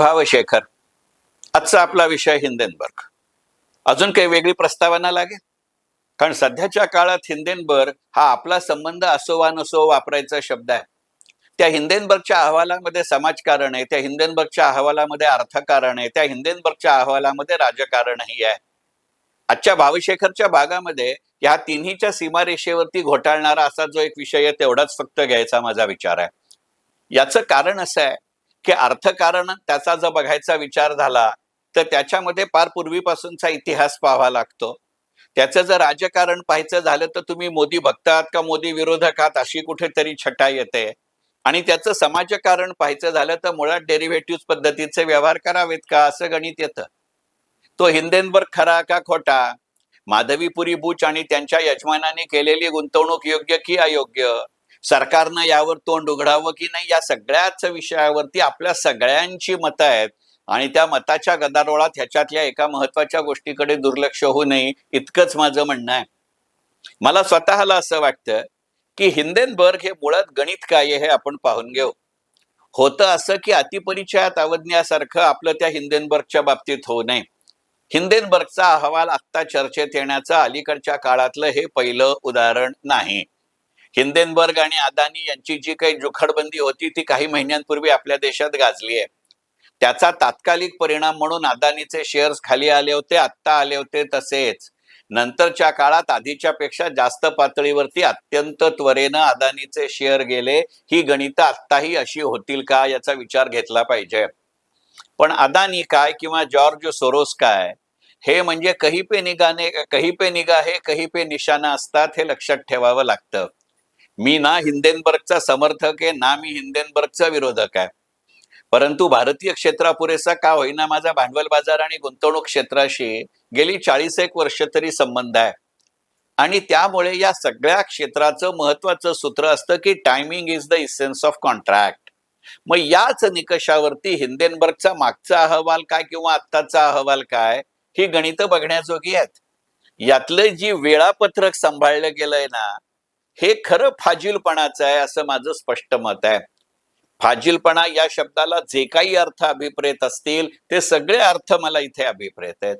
भावशेखर आजचा आपला विषय हिंदेनबर्ग. अजून काही वेगळी प्रस्तावना लागेल? कारण सध्याच्या काळात हिंदेनबर्ग हा आपला संबंध असो वा नसो वापरायचा शब्द आहे. त्या हिंदेनबर्गच्या अहवालामध्ये समाजकारण आहे त्या हिंदेनबर्गच्या अहवालामध्ये अर्थकारण आहे त्या हिंदेनबर्गच्या अहवालामध्ये राजकारणही आहे. आजच्या भावशेखरच्या भागामध्ये या तिन्हीच्या सीमारेषेवरती घोटाळणारा असा जो एक विषय आहे तेवढाच फक्त घ्यायचा माझा विचार आहे. याचं कारण असं आहे की अर्थकारण त्याचा जर बघायचा विचार झाला तर त्याच्यामध्ये फार पूर्वीपासूनचा इतिहास पाहावा लागतो. त्याचं जर राजकारण पाहायचं झालं तर तुम्ही मोदी भक्त आहात का? मोदी विरोधकात अशी कुठेतरी छटा येते. आणि त्याचं समाजकारण पाहायचं झालं तर मुळात डेरिव्हेटिव्ह पद्धतीचे व्यवहार करावेत का? असं गणित येतं. तो हिंदेनबर्ग खरा का खोटा? माधवीपुरी बुच आणि त्यांच्या यजमानाने केलेली गुंतवणूक योग्य की अयोग्य? सरकारनं यावर तोंड उघडावं की नाही या सगळ्याच विषयावरती आपल्या सगळ्यांची मतं आहेत. आणि त्या मताच्या गदारोळात ह्याच्यातल्या एका महत्त्वाच्या गोष्टीकडे दुर्लक्ष होऊ नये इतकंच माझं म्हणणं आहे. मला स्वतःला असं वाटतं की हिंदेनबर्ग हे मुळात गणित काय हे आपण पाहून घेऊ. होतं असं की अतिपरिचयात अवज्ञासारखं आपलं त्या हिंदेनबर्गच्या बाबतीत होऊ नये. हिंदेनबर्गचा अहवाल आत्ता चर्चेत येण्याचं अलीकडच्या काळातलं हे पहिलं उदाहरण नाही. हिंदेनबर्ग आणि अदानी यांची जी काही जुखडबंदी होती ती काही महिन्यांपूर्वी आपल्या देशात गाजली आहे. त्याचा तात्कालिक परिणाम म्हणून अदानीचे शेअर्स खाली आले होते आत्ता आले होते तसेच. नंतरच्या काळात आधीच्या पेक्षा जास्त पातळीवरती अत्यंत त्वरेनं अदानीचे शेअर गेले. ही गणितं आत्ताही अशी होतील का याचा विचार घेतला पाहिजे. पण अदानी काय किंवा जॉर्ज सोरोस काय हे म्हणजे कही पे निगाने कही पे निगा हे कही पे निशाणा असतात हे लक्षात ठेवावं लागतं. मी ना हिंदेनबर्गचा समर्थक आहे ना मी हिंदेनबर्गचा विरोधक आहे. परंतु भारतीय क्षेत्रा पुरेसा का होईना माझा भांडवल बाजार आणि गुंतवणूक क्षेत्राशी गेली चाळीस एक वर्ष तरी संबंध आहे. आणि त्यामुळे या सगळ्या क्षेत्राचं महत्वाचं सूत्र असतं की timing is the essence of contract मग याच निकषावरती हिंदेनबर्गचा मागचा अहवाल काय किंवा आत्ताचा अहवाल काय ही गणितं बघण्याजोगी आहेत. यातलं जी वेळापत्रक सांभाळलं गेलंय ना हे खरं फाजीलपणाचं आहे असं माझं स्पष्ट मत आहे. फाजीलपणा या शब्दाला जे काही अर्थ अभिप्रेत असतील ते सगळे अर्थ मला इथे अभिप्रेत आहेत.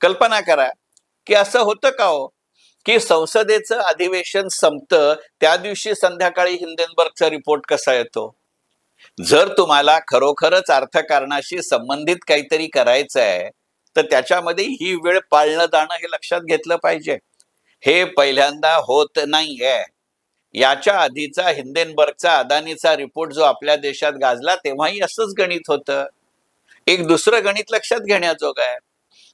कल्पना करा की असं होतं का हो? की संसदेचं अधिवेशन संपतं त्या दिवशी संध्याकाळी हिंदेनबर्गचा रिपोर्ट कसा येतो? जर तुम्हाला खरोखरच अर्थकारणाशी संबंधित काहीतरी करायचं आहे तर त्याच्यामध्ये ही वेळ पाळणं जाणं हे लक्षात घेतलं पाहिजे. हे पहिल्यांदा होत नाहीये. याच्या आधीचा हिंदेनबर्गचा अदानीचा रिपोर्ट जो आपल्या देशात गाजला तेव्हाही असंच गणित होतं. एक दुसरं गणित लक्षात घेण्याजोगं आहे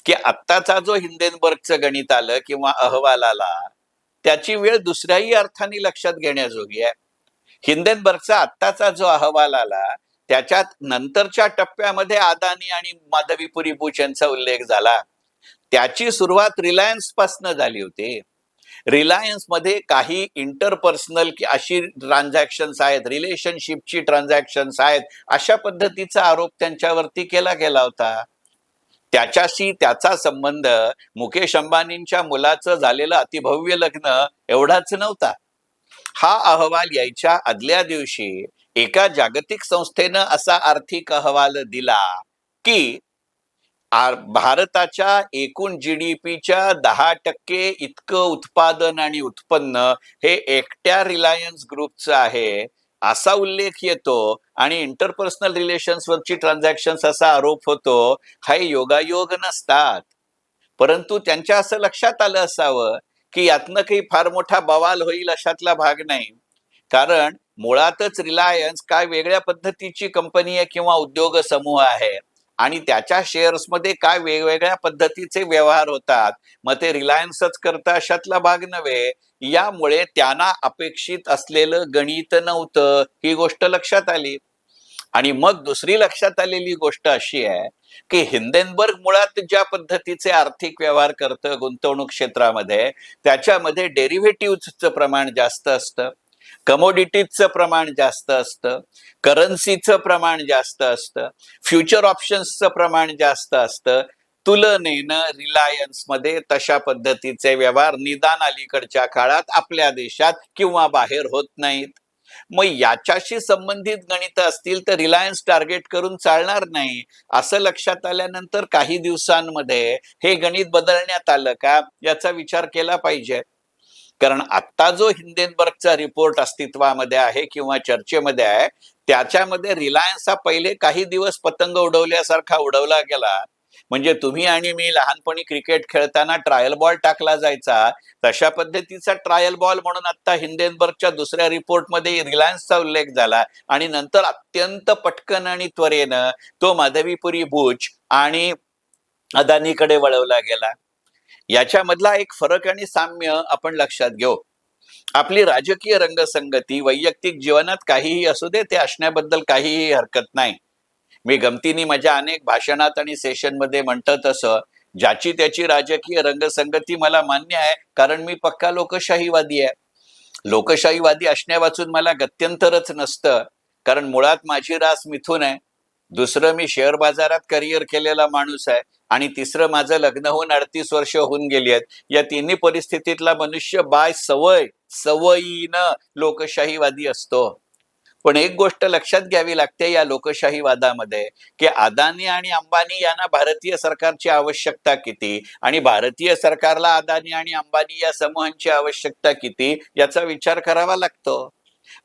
की आत्ताचा जो हिंदेनबर्गचं गणित आलं किंवा अहवाल आला त्याची वेळ दुसऱ्याही अर्थाने लक्षात घेण्याजोगी आहे. हिंदेनबर्गचा आत्ताचा जो अहवाल आला त्याच्यात नंतरच्या टप्प्यामध्ये अदानी आणि माधवीपुरी बुच यांचा उल्लेख झाला. त्याची सुरुवात रिलायन्स पासनं झाली होती. रिलायन्समध्ये काही इंटरपर्सनल की अशी ट्रान्झॅक्शन्स आहेत रिलेशनशिपची ट्रान्झॅक्शन्स आहेत अशा पद्धतीचा आरोप त्यांच्यावरती केला गेला होता. त्याच्याशी त्याचा संबंध मुकेश अंबानींच्या मुलाचं झालेलं अतिभव्य लग्न एवढाच नव्हता. हा अहवाल यायच्या आदल्या दिवशी एका जागतिक संस्थेनं असा आर्थिक अहवाल दिला की भारताच्या एकूण जीडीपीच्या दहा टक्के इतकं उत्पादन आणि उत्पन्न हे एकट्या रिलायन्स ग्रुपचं आहे असा उल्लेख येतो. आणि इंटरपर्सनल रिलेशन्स वरची ट्रान्झॅक्शन असा आरोप होतो हा योगायोग नसतात. परंतु त्यांच्या असं लक्षात आलं असावं की यातनं काही फार मोठा बवाल होईल अशातला भाग नाही. कारण मुळातच रिलायन्स काय वेगळ्या पद्धतीची कंपनी आहे किंवा उद्योग समूह आहे. आणि त्याच्या शेअर्समध्ये काय वेगवेगळ्या पद्धतीचे व्यवहार होतात मग ते रिलायन्सच करतं अशातला भाग नव्हे. यामुळे त्यांना अपेक्षित असलेलं गणित नव्हतं ही गोष्ट लक्षात आली. आणि मग दुसरी लक्षात आलेली गोष्ट अशी आहे की हिंदेनबर्ग मुळात ज्या पद्धतीचे आर्थिक व्यवहार करतं गुंतवणूक क्षेत्रामध्ये त्याच्यामध्ये डेरिव्हेटिव्हचं प्रमाण जास्त असतं. कमोडिटीजचं प्रमाण जास्त असतं. करन्सीचं प्रमाण जास्त असतं. फ्युचर ऑप्शन्सचं प्रमाण जास्त असतं. तुलनेनं रिलायन्समध्ये तशा पद्धतीचे व्यवहार निदान अलीकडच्या काळात आपल्या देशात किंवा बाहेर होत नाहीत. मग याच्याशी संबंधित गणित असतील तर रिलायन्स टार्गेट करून चालणार नाही. असं लक्षात आल्यानंतर काही दिवसांमध्ये हे गणित बदलण्यात आलं का? याचा विचार केला पाहिजे. कारण आता जो हिंदेनबर्गचा रिपोर्ट अस्तित्वामध्ये आहे किंवा चर्चेमध्ये आहे त्याच्यामध्ये रिलायन्स हा पहिले काही दिवस पतंग उडवल्यासारखा उडवला गेला. म्हणजे तुम्ही आणि मी लहानपणी क्रिकेट खेळताना ट्रायल बॉल टाकला जायचा. तशा पद्धतीचा ट्रायल बॉल म्हणून आता हिंदेनबर्गच्या दुसऱ्या रिपोर्टमध्ये रिलायन्सचा उल्लेख झाला. आणि नंतर अत्यंत पटकन आणि त्वरेनं तो माधवीपुरी भुज आणि अदानीकडे वळवला गेला. याच्यामधला एक फरक आणि साम्य आपण लक्षात घेऊ. आपली राजकीय रंगसंगती वैयक्तिक जीवनात काहीही असू दे ते असण्याबद्दल काहीही हरकत नाही. मी गमतीने माझ्या अनेक भाषणात आणि सेशनमध्ये म्हणतं तसं ज्याची त्याची राजकीय रंगसंगती मला मान्य आहे कारण मी पक्का लोकशाहीवादी आहे. लोकशाहीवादी असण्या वाचून मला गत्यंतरच नसतं कारण मुळात माझी रास मिथून आहे. दुसरं मी शेअर बाजारात करिअर केलेला माणूस आहे. आणि तिसरं माझं लग्न होऊन अडतीस वर्ष होऊन गेली आहेत. या तिन्ही परिस्थितीतला मनुष्य बाय सवय सवयीनं लोकशाहीवादी असतो. पण एक गोष्ट लक्षात घ्यावी लागते या लोकशाहीवादामध्ये की अदानी आणि अंबानी यांना भारतीय सरकारची आवश्यकता किती? आणि भारतीय सरकारला अदानी आणि अंबानी या समूहांची आवश्यकता किती? याचा विचार करावा लागतो.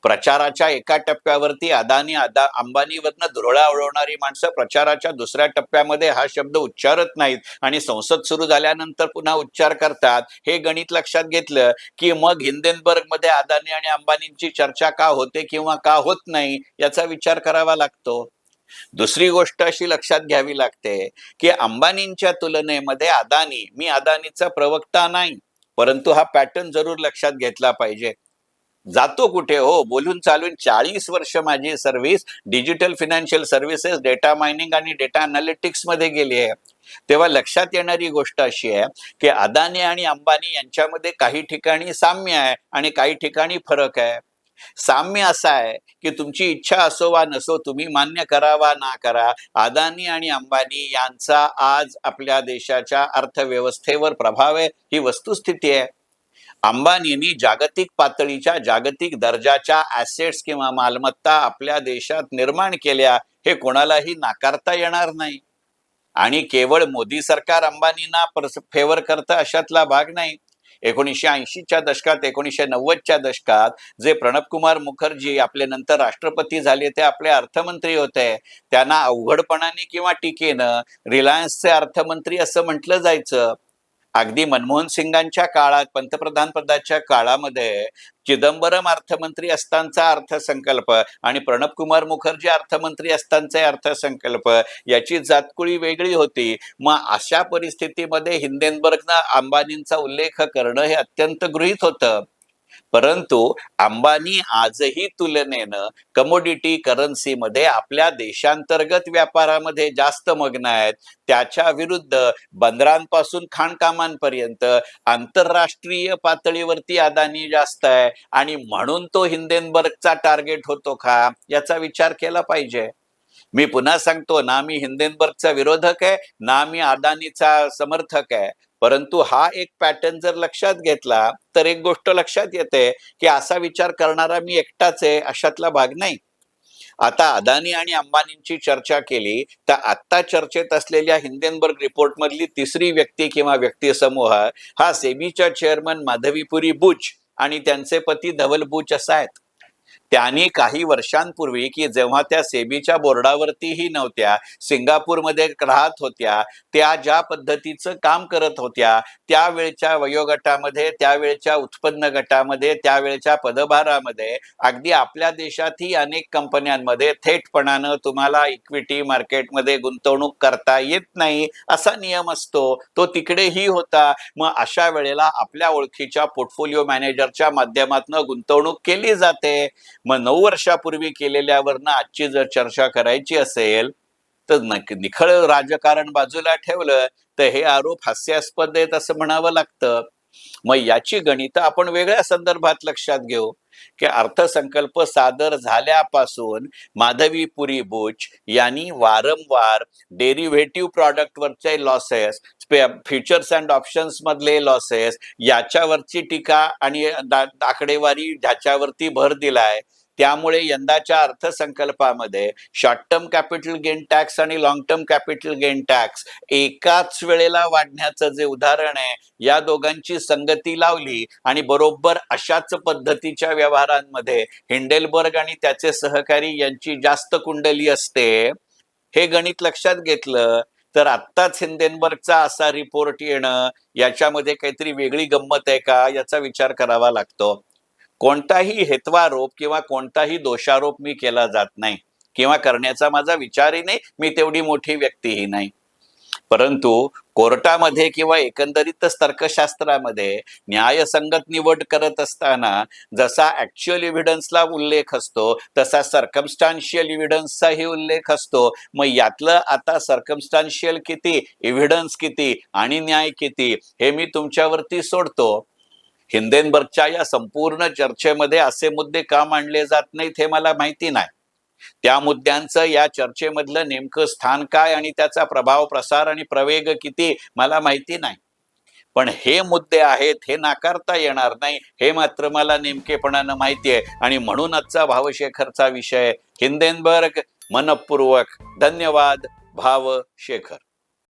प्रचाराच्या एका टप्प्यावरती अदानी अदा अंबानीवरनं धुरळा उडवणारी माणसं प्रचाराच्या दुसऱ्या टप्प्यामध्ये हा शब्द उच्चारत नाहीत. आणि संसद सुरू झाल्यानंतर पुन्हा उच्चार करतात. हे गणित लक्षात घेतलं की मग हिंदेनबर्गमध्ये अदानी आणि अंबानींची चर्चा का होते किंवा का होत नाही याचा विचार करावा लागतो. दुसरी गोष्ट अशी लक्षात घ्यावी लागते की अंबानींच्या तुलनेमध्ये अदानी मी अदानीचा प्रवक्ता नाही. परंतु हा पॅटर्न जरूर लक्षात घेतला पाहिजे. जातो कुठे? हो बोलून चालून चाळीस वर्ष माझी service digital financial services data mining आणि डेटा अनालिटिक्समध्ये गेली आहे. तेव्हा लक्षात येणारी गोष्ट अशी आहे की अदानी आणि अंबानी यांच्यामध्ये काही ठिकाणी साम्य आहे आणि काही ठिकाणी फरक आहे. साम्य असा आहे की तुमची इच्छा असो वा नसो तुम्ही मान्य करा वा ना करा अदानी आणि अंबानी यांचा आज आपल्या देशाच्या अर्थव्यवस्थेवर प्रभाव आहे. ही वस्तुस्थिती आहे. अंबानींनी जागतिक पातळीच्या जागतिक दर्जाच्या ऍसेट्स किंवा मालमत्ता आपल्या देशात निर्माण केल्या हे कोणालाही नाकारता येणार नाही. आणि केवळ मोदी सरकार अंबानींना फेवर करतं अशातला भाग नाही. एकोणीसशे ऐंशीच्या दशकात एकोणीसशे नव्वदच्या दशकात जे प्रणब कुमार मुखर्जी आपले नंतर राष्ट्रपती झाले ते आपले अर्थमंत्री होते. त्यांना अवघडपणाने किंवा टीकेनं रिलायन्सचे अर्थमंत्री असं म्हटलं जायचं. अगदी मनमोहन सिंगांच्या काळात पंतप्रधान पदाच्या काळामध्ये चिदंबरम अर्थमंत्री असतानाचा अर्थसंकल्प आणि प्रणब कुमार मुखर्जी अर्थमंत्री असतानाचे अर्थसंकल्प याची जातकुळी वेगळी होती. मग अशा परिस्थितीमध्ये हिंदेनबर्गनं अंबानींचा उल्लेख करणं हे अत्यंत गृहित होतं. परंतु अंबानी आजही तुलनेनं कमोडिटी करन्सीमध्ये आपल्या देशांतर्गत व्यापारामध्ये जास्त मग्न आहेत. त्याच्या विरुद्ध बंदरांपासून खाणकामांपर्यंत आंतरराष्ट्रीय पातळीवरती अदानी जास्त आहे. आणि म्हणून तो हिंदेनबर्गचा टार्गेट होतो का याचा विचार केला पाहिजे. मी पुन्हा सांगतो ना मी हिंदेनबर्गचा विरोधक आहे ना मी अदानीचा समर्थक आहे. परंतु हा एक पॅटर्न जर लक्षात घेतला तर एक गोष्ट लक्षात येते की असा विचार करणारा मी एकटाच आहे अशातला भाग नाही. आता अदानी आणि अंबानींची चर्चा केली तर आत्ता चर्चेत असलेल्या हिंदेनबर्ग रिपोर्ट मधली तिसरी व्यक्ती किंवा व्यक्ती समूह हा सेबीच्या चेअरमन माधवीपुरी बुच आणि त्यांचे पती धवल बुच असा आहेत. त्यांनी काही वर्षांपूर्वी की जेव्हा त्या सेबीच्या बोर्डावरतीही नव्हत्या सिंगापूरमध्ये राहत होत्या त्या ज्या पद्धतीचं काम करत होत्या त्यावेळच्या वयोगटामध्ये त्यावेळच्या उत्पन्न गटामध्ये त्यावेळच्या पदभारामध्ये अगदी आपल्या देशातही अनेक कंपन्यांमध्ये थेटपणानं तुम्हाला इक्विटी मार्केटमध्ये गुंतवणूक करता येत नाही असा नियम असतो. तो तिकडेही होता. मग अशा वेळेला आपल्या ओळखीच्या पोर्टफोलिओ मॅनेजरच्या माध्यमातून गुंतवणूक केली जाते. मग नऊ वर्षापूर्वी केलेल्यावरनं आजची जर चर्चा करायची असेल तर निखळ राजकारण बाजूला ठेवलं तर हे आरोप हास्यास्पद आहेत असं म्हणावं लागतं. मग याची गणितं आपण वेगळ्या संदर्भात लक्षात घेऊ की अर्थसंकल्प सादर झाल्यापासून माधवी पुरी बुच यांनी वारंवार डेरिव्हेटिव्ह प्रॉडक्टवरचे लॉसेस फ्युचर्स अँड ऑप्शन्स मधले लॉसेस याच्यावरची टीका आणि आकडेवारी ज्याच्यावरती भर दिलाय. त्यामुळे यंदाच्या अर्थसंकल्पामध्ये short term capital gain tax आणि long term capital gain tax एकाच वेळेला वाढण्याचं जे उदाहरण आहे या दोघांची संगती लावली आणि बरोबर अशाच पद्धतीच्या व्यवहारांमध्ये हिंडेलबर्ग आणि त्याचे सहकारी यांची जास्त कुंडली असते. हे गणित लक्षात घेतलं तर आत्ताच हिंदेनबर्गचा असा रिपोर्ट येणं याच्यामध्ये काहीतरी वेगळी गंमत आहे का? याचा विचार करावा लागतो. कोणताही हेत्वारोप किंवा कोणताही दोषारोप मी केला जात नाही. किंवा करण्याचा माझा विचारही नाही मी तेवढी मोठी व्यक्तीही नाही. परंतु कोर्टामध्ये किंवा एकंदरीतच तर्कशास्त्रामध्ये न्यायसंगत निवड करत असताना जसा ऍक्च्युअल इव्हिडन्सला उल्लेख असतो तसा सर्कमस्टान्शियल इव्हिडन्सचाही उल्लेख असतो. मग यातलं आता सर्कमस्टान्शियल किती इव्हिडन्स किती आणि न्याय किती हे मी तुमच्यावरती सोडतो. हिंदेनबर्गच्या या संपूर्ण चर्चेमध्ये असे मुद्दे का मांडले जात नाहीत हे मला माहिती नाही. त्या मुद्द्यांचं या चर्चेमधलं नेमकं स्थान काय आणि त्याचा प्रभाव प्रसार आणि प्रवेग किती मला माहिती नाही. पण हे मुद्दे आहेत हे नाकारता येणार नाही हे मात्र मला नेमकेपणानं माहिती आहे. आणि म्हणून आजचा भावशेखरचा विषय हिंदेनबर्ग मनपूर्वक. धन्यवाद भाव शेखर